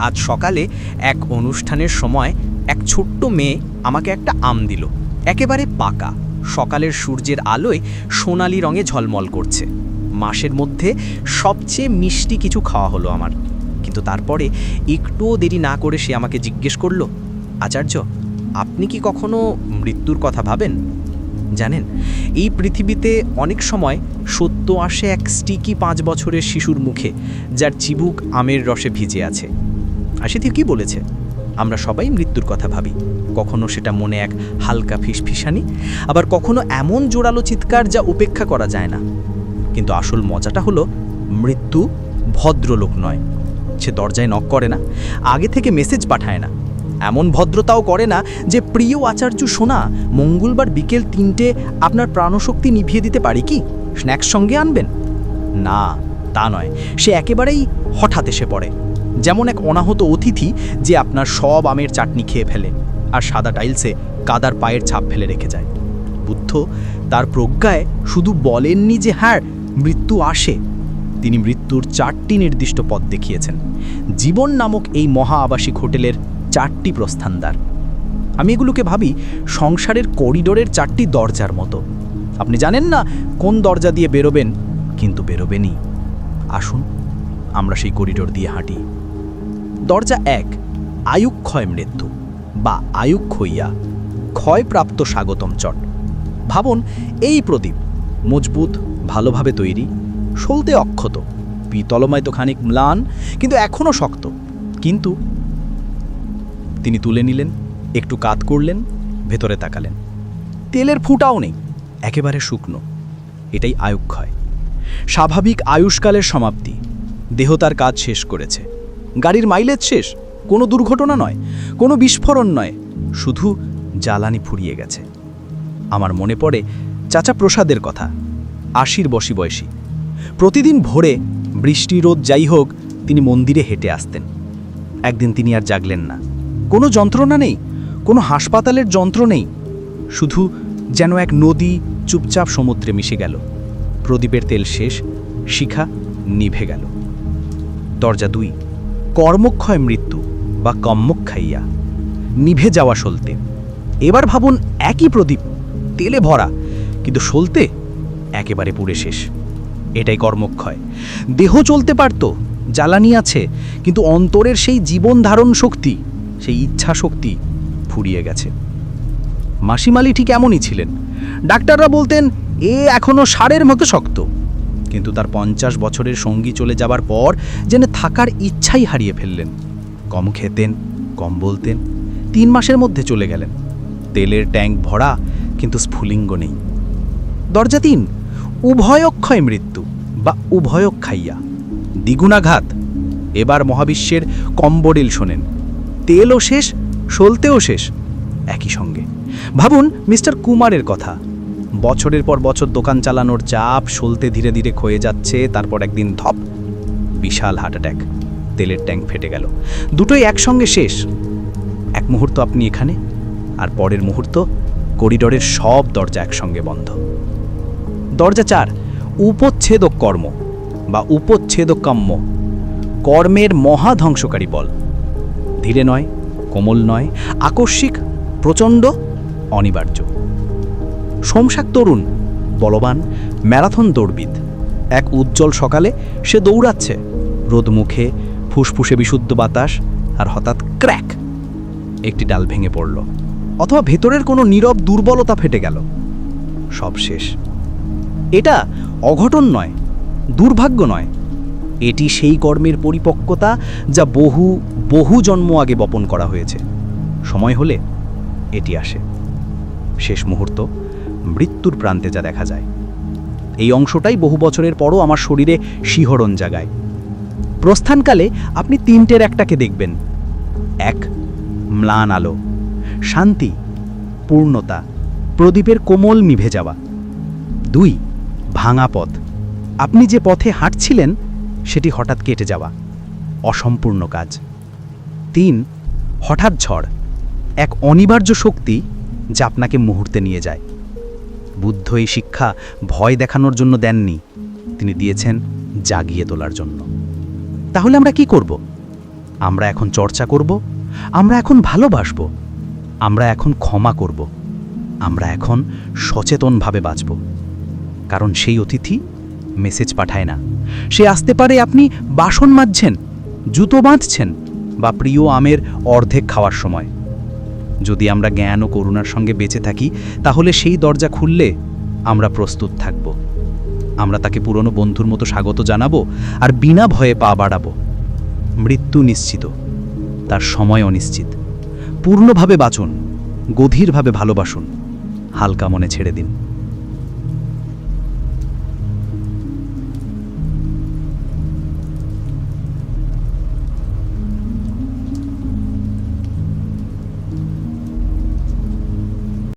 আজ সকালে এক অনুষ্ঠানের সময় এক ছোট্ট মেয়ে আমাকে একটা আম দিল। একেবারে পাকা। সকালের সূর্যের আলোয় সোনালি রঙে ঝলমল করছে। মাসের মধ্যে সবচেয়ে মিষ্টি কিছু খাওয়া হলো আমার। কিন্তু তারপরে একটুও দেরি না করে সে আমাকে জিজ্ঞেস করল, আচার্য, আপনি কি কখনো মৃত্যুর কথা ভাবেন? জানেন, এই পৃথিবীতে অনেক সময় সত্য আসে এক স্টিকি পাঁচ বছরের শিশুর মুখে, যার চিবুক আমের রসে ভিজে আছে। আশিথি কি বলেছে? আমরা সবাই মৃত্যুর কথা ভাবি। কখনো সেটা মনে এক হালকা ফিসফিসানি, আবার কখনো এমন জোরালো চিৎকার যা উপেক্ষা করা যায় না। কিন্তু আসল মজাটা হলো, মৃত্যু ভদ্রলোক নয়। সে দরজায় নক করে না, আগে থেকে মেসেজ পাঠায় না। এমন ভদ্রতাও করে না যে প্রিয় আচার্য শোনা মঙ্গলবার বিকেল তিনটে আপনার প্রাণশক্তি নিভিয়ে দিতে পারি কি? স্ন্যাক্স সঙ্গে আনবেন? না, তা নয়। সে একেবারেই হঠাৎ এসে পড়ে। যেমন এক অনাহত অতিথি যে আপনার সব আমের চাটনি খেয়ে ফেলে আর সাদা টাইলসে কাদার পায়ের ছাপ ফেলে রেখে যায়। বুদ্ধ তার প্রজ্ঞায় শুধু বলেননি যে হ্যাঁ মৃত্যু আসে। তিনি মৃত্যুর চারটি নির্দিষ্ট পথ দেখিয়েছেন। জীবন নামক এই মহা আবাসিক হোটেলের চারটি প্রস্থানদ্বার। আমি এগুলোকে ভাবি সংসারের করিডোরের চারটি দরজার মতো। আপনি জানেন না কোন দরজা দিয়ে বেরোবেন, কিন্তু বেরোবেনই। আসুন, আমরা সেই করিডোর দিয়ে হাঁটি। দরজা এক আয়ুক্ষয় মৃত্যু বা আয়ুক্ষইয়া ক্ষয়প্রাপ্ত স্বাগতম চট। ভাবুন, এই প্রদীপ মজবুত, ভালোভাবে তৈরি, সলতে অক্ষত, পিতলময় তো খানিক ম্লান, কিন্তু এখনও শক্ত। কিন্তু তিনি তুলে নিলেন, একটু কাত করলেন, ভেতরে তাকালেন। তেলের ফুটাও নেই, একেবারে শুকনো। এটাই আয়ুক্ষয় স্বাভাবিক আয়ুষ্কালের সমাপ্তি। দেহ তার কাজ শেষ করেছে। গাড়ির মাইলেজ শেষ। কোনো দুর্ঘটনা নয়, কোনো বিস্ফোরণ নয়, শুধু জ্বালানি ফুরিয়ে গেছে। আমার মনে পড়ে চাচা প্রসাদের কথা, আশির বসি বয়সী। প্রতিদিন ভোরে বৃষ্টি রোদ যাই হোক, তিনি মন্দিরে হেঁটে আসতেন। একদিন তিনি আর জাগলেন না। কোনো যন্ত্রণা নেই, কোনো হাসপাতালের যন্ত্র নেই, শুধু যেন এক নদী চুপচাপ সমুদ্রে মিশে গেল। প্রদীপের তেল শেষ, শিখা নিভে গেল। দরজা দুই। কর্মক্ষয় মৃত্যু বা কম্মক্ষাইয়া। নিভে যাওয়া সলতে এবার ভাবুন একই প্রদীপ, তেলে ভরা, কিন্তু সলতে একেবারে পুড়ে শেষ। এটাই কর্মক্ষয়। দেহ চলতে পারত, জ্বালানি আছে, কিন্তু অন্তরের সেই জীবন ধারণ শক্তি, সেই ইচ্ছা শক্তি ফুরিয়ে গেছে। মাসিমালি ঠিক এমনই ছিলেন। ডাক্তাররা বলতেন, এ এখনও সারের মতো শক্ত। কিন্তু তার পঞ্চাশ বছরের সঙ্গী চলে যাবার পর যেন থাকার ইচ্ছাই হারিয়ে ফেললেন। কম খেতেন, কম বলতেন, তিন মাসের মধ্যে চলে গেলেন। তেলের ট্যাঙ্ক ভরা, কিন্তু স্ফুলিঙ্গ নেই। দরজা তিন, উভয়ক্ষয় মৃত্যু বা উভয়ক্ষাইয়া দ্বিগুণাঘাত। এবার মহাবিশ্বের কম্বডিল শোনেন। তেলও শেষ, সলতেও শেষ। একই সঙ্গে। ভাবুন, মিস্টার কুমারের কথা। বছরের পর বছর দোকান চালানোর চাপ সলতে ধীরে ধীরে ক্ষয়ে যাচ্ছে, তারপর একদিন ধপ, বিশাল হার্ট অ্যাটাক, তেলের ট্যাঙ্ক ফেটে গেল। দুটোই একসঙ্গে শেষ। এক মুহূর্ত আপনি এখানে, আর পরের মুহূর্ত করিডোরের সব দরজা একসঙ্গে বন্ধ। দরজা চার, উপচ্ছেদক কর্ম বা উপচ্ছেদক কাম্য। কর্মের মহা ধ্বংসকারী বল। ধীরে নয়, কোমল নয়, আকস্মিক, প্রচণ্ড, অনিবার্য। সোমসাক তরুণ, বলবান ম্যারাথন দৌড়বিদ। এক উজ্জ্বল সকালে সে দৌড়াচ্ছে। রোদ মুখে ফুসফুসে বিশুদ্ধ বাতাস আর হঠাৎ ক্র্যাক! একটি ডাল ভেঙে পড়ল। অথবা ভেতরের কোনো নীরব দুর্বলতা ফেটে গেল। সব শেষ। এটা অঘটন নয়, দুর্ভাগ্য নয়। এটি সেই কর্মের পরিপক্কতা যা বহু বহু জন্ম আগে বপন করা হয়েছে। সময় হলে এটি আসে। শেষ মুহূর্ত মৃত্যুর প্রান্তে যা দেখা যায়। এই অংশটাই বহু বছরের পরও আমার শরীরে শিহরণ জাগায়। প্রস্থানকালে আপনি তিনটের একটাকে দেখবেন। এক, ম্লান আলো। শান্তি, পূর্ণতা, প্রদীপের কোমল নিভে যাওয়া। দুই, ভাঙা পথ। আপনি যে পথে হাঁটছিলেন, সেটি হঠাৎ কেটে যাওয়া। অসম্পূর্ণ কাজ। তিন, হঠাৎ ঝড়। এক অনিবার্য শক্তি যা আপনাকে মুহূর্তে নিয়ে যায়। বুদ্ধ এই শিক্ষা ভয় দেখানোর জন্য দেননি। তিনি দিয়েছেন জাগিয়ে তোলার জন্য। তাহলে আমরা কি করব? আমরা এখন চর্চা করব? আমরা এখন ভালোবাসব? আমরা এখন ক্ষমা করব? আমরা এখন সচেতনভাবে বাঁচব। কারণ সেই অতিথি মেসেজ পাঠায় না। সে আসতে পারে আপনি বাসন মাজছেন, জুতো বাঁধছেন বা প্রিয় আমের অর্ধেক খাওয়ার সময়। যদি আমরা জ্ঞান ও করুণার সঙ্গে বেঁচে থাকি, তাহলে সেই দরজা খুললে আমরা প্রস্তুত থাকব। আমরা তাকে পুরনো বন্ধুর মতো স্বাগত জানাব আর বিনা ভয়ে পা বাড়াব। মৃত্যু নিশ্চিত, তার সময় অনিশ্চিত পূর্ণভাবে বাঁচুন, গভীরভাবে ভালোবাসুন। হালকা মনে ছেড়ে দিন।